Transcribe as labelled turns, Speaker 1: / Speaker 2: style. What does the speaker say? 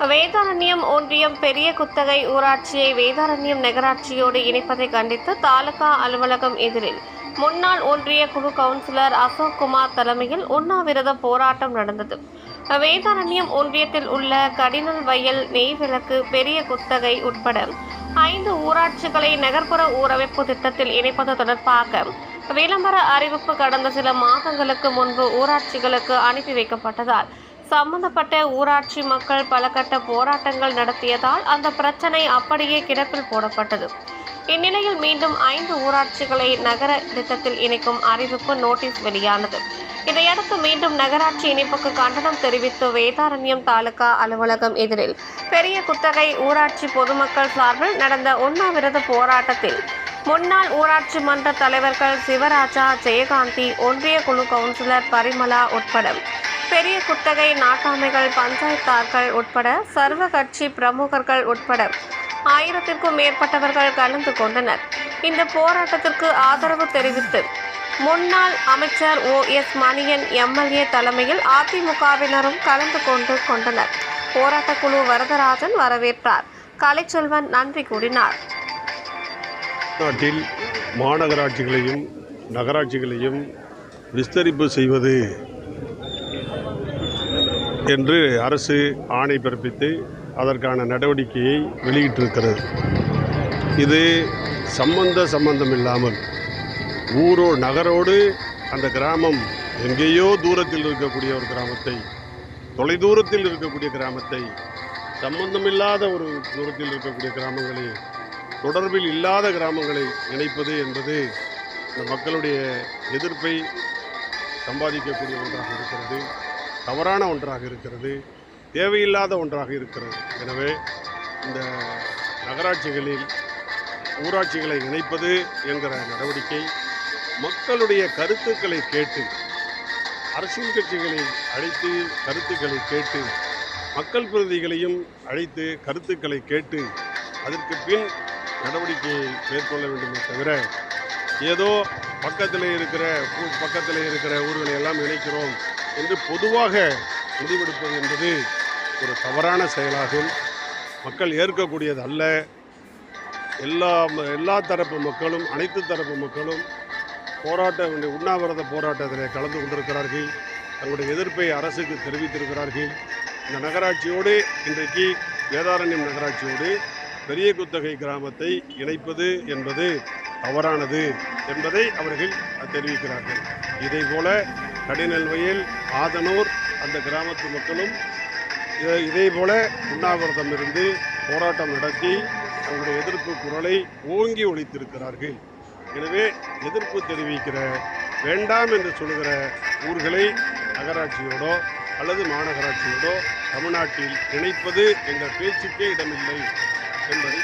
Speaker 1: வேதாரண்யம் ஒன்றியம் பெரிய குத்தகை ஊராட்சியை வேதாரண்யம் நகராட்சியோடு இணைப்பதை கண்டித்து தாலுகா அலுவலகம் எதிரில். முன்னாள் ஒன்றிய குழு கவுன்சிலர் அசோக் குமார் தலைமையில் உண்ணாவிரத போராட்டம் நடந்தது. வேதாரண்யம் ஒன்றியத்தில் உள்ள கடினல் வயல் நெய்விளக்கு பெரிய குத்தகை உட்பட ஐந்து ஊராட்சிகளை நகர்ப்புற ஊரமைப்பு திட்டத்தில் இணைப்பது தொடர்பாக விளம்பர அறிவிப்பு கடந்த சில மாதங்களுக்கு முன்பு ஊராட்சிகளுக்கு அனுப்பி வைக்கப்பட்டதால் சம்பந்தப்பட்ட ஊராட்சி மக்கள் பல கட்ட போராட்டங்கள் நடத்தியதால் அந்த பிரச்சனை அப்படியே கிடப்பில் போடப்பட்டது. இந்நிலையில் மீண்டும் ஐந்து ஊராட்சிகளை நகர திட்டத்தில் இணைக்கும் அறிவிப்பு நோட்டீஸ் வெளியானது. இதையடுத்து மீண்டும் நகராட்சி இணைப்புக்கு கண்டனம் தெரிவித்து வேதாரண்யம் தாலுகா அலுவலகம் எதிரில் பெரிய குத்தகை ஊராட்சி பொதுமக்கள் சார்பில் நடந்த உண்ணாவிரத போராட்டத்தில் முன்னாள் ஊராட்சி மன்ற தலைவர்கள் சிவராஜா ஜெயகாந்தி ஒன்றிய குழு கவுன்சிலர் பரிமலா உட்பட பெரிய குத்தகை நாட்டாமைகள் பஞ்சாயத்தார்கள் உட்பட சர்வ கட்சி பிரமுகர்கள் உட்பட ஆயிரத்திற்கும் மேற்பட்டவர்கள் கலந்து கொண்டனர். இந்த போராட்டத்திற்கு ஆதரவு தெரிவித்து முன்னாள் அமைச்சர் ஓ. எஸ். மணியன் எம்எல்ஏ தலைமையில் அதிமுகவினரும் கலந்து கொண்டு கொண்டனர். போராட்டக்குழு வரதராஜன் வரவேற்றார். கலைச்செல்வன் நன்றி கூறினார்.
Speaker 2: நாட்டில் மாநகராட்சிகளையும் நகராட்சிகளையும் விஸ்தரிப்பு செய்வது என்று அரசு ஆணை பிறப்பித்து அதற்கான நடவடிக்கையை வெளியிட்டிருக்கிறது. இது சம்பந்த சம்பந்தம் இல்லாமல் ஊரோ நகரோடு அந்த கிராமம் எங்கேயோ தூரத்தில் இருக்கக்கூடிய ஒரு கிராமத்தை தொலைதூரத்தில் இருக்கக்கூடிய கிராமத்தை சம்பந்தமில்லாத ஒரு தூரத்தில் இருக்கக்கூடிய கிராமங்களை தொடர்பில் இல்லாத கிராமங்களை இணைப்பது என்பது இந்த மக்களுடைய எதிர்ப்பை சம்பாதிக்கக்கூடிய ஒன்றாக இருக்கிறது. தவறான ஒன்றாக இருக்கிறது தேவையில்லாத ஒன்றாக இருக்கிறது. எனவே இந்த நகராட்சிகளில் ஊராட்சிகளை இணைப்பது என்கிற நடவடிக்கை மக்களுடைய கருத்துக்களை கேட்டு அரசியல் கட்சிகளை அழைத்து கருத்துக்களை கேட்டு மக்கள் பிரதிகளையும் அழைத்து கருத்துக்களை கேட்டு அதற்கு பின் நடவடிக்கையை மேற்கொள்ள வேண்டுமே தவிர ஏதோ பக்கத்தில் இருக்கிற பக்கத்தில் இருக்கிற ஊர்களை எல்லாம் இணைக்கிறோம். என்று பொதுவாக முடிவெடுப்பது என்பது ஒரு தவறான செயலாகும். மக்கள் ஏற்கக்கூடியது அல்ல. எல்லா எல்லா தரப்பு மக்களும் அனைத்து தரப்பு மக்களும் போராட்ட இந்த உண்ணாவிரத போராட்டத்தில் கலந்து கொண்டிருக்கிறார்கள். தங்களுடைய எதிர்ப்பை அரசுக்கு தெரிவித்திருக்கிறார்கள். இந்த நகராட்சியோடு இன்றைக்கு வேதாரண்யம் நகராட்சியோடு பெரிய குத்தகை கிராமத்தை இணைப்பது என்பது தவறானது என்பதை அவர்கள் தெரிவிக்கிறார்கள். இதே போல கடிநெல்வையில் ஆதனூர் அந்த கிராமத்து மக்களும் இதை- இதே போல உண்ணாவிரதம் இருந்து போராட்டம் நடத்தி அவங்களுடைய எதிர்ப்பு குரலை ஓங்கி ஒழித்திருக்கிறார்கள் எனவே எதிர்ப்பு தெரிவிக்கிற வேண்டாம் என்று சொல்கிற ஊர்களை நகராட்சியோடோ அல்லது மாநகராட்சியோடோ தமிழ்நாட்டில் இணைப்பது எங்கள் பேச்சுக்கே இடமில்லை என்பதை